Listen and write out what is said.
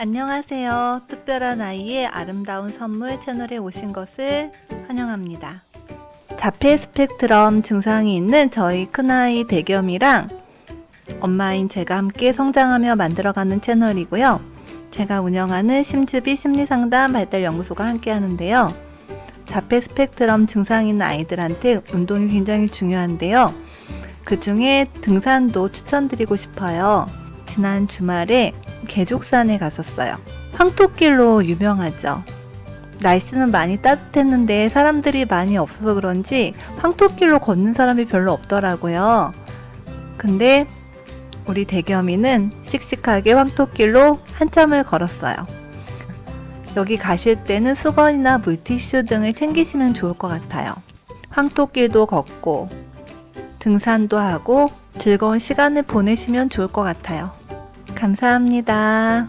안녕하세요. 특별한 아이의 아름다운 선물 채널에 오신 것을 환영합니다. 자폐 스펙트럼 증상이 있는 저희 큰아이 대겸이랑 엄마인 제가 함께 성장하며 만들어가는 채널이고요. 제가 운영하는 심즈비 심리상담 발달연구소가 함께 하는데요. 자폐 스펙트럼 증상이 있는 아이들한테 운동이 굉장히 중요한데요. 그 중에 등산도 추천드리고 싶어요. 지난 주말에 계족산에 갔었어요. 황토길로 유명하죠. 날씨는 많이 따뜻했는데 사람들이 많이 없어서 그런지 황토길로 걷는 사람이 별로 없더라고요. 근데 우리 대겸이는 씩씩하게 황토길로 한참을 걸었어요. 여기 가실 때는 수건이나 물티슈 등을 챙기시면 좋을 것 같아요. 황토길도 걷고 등산도 하고 즐거운 시간을 보내시면 좋을 것 같아요. 감사합니다.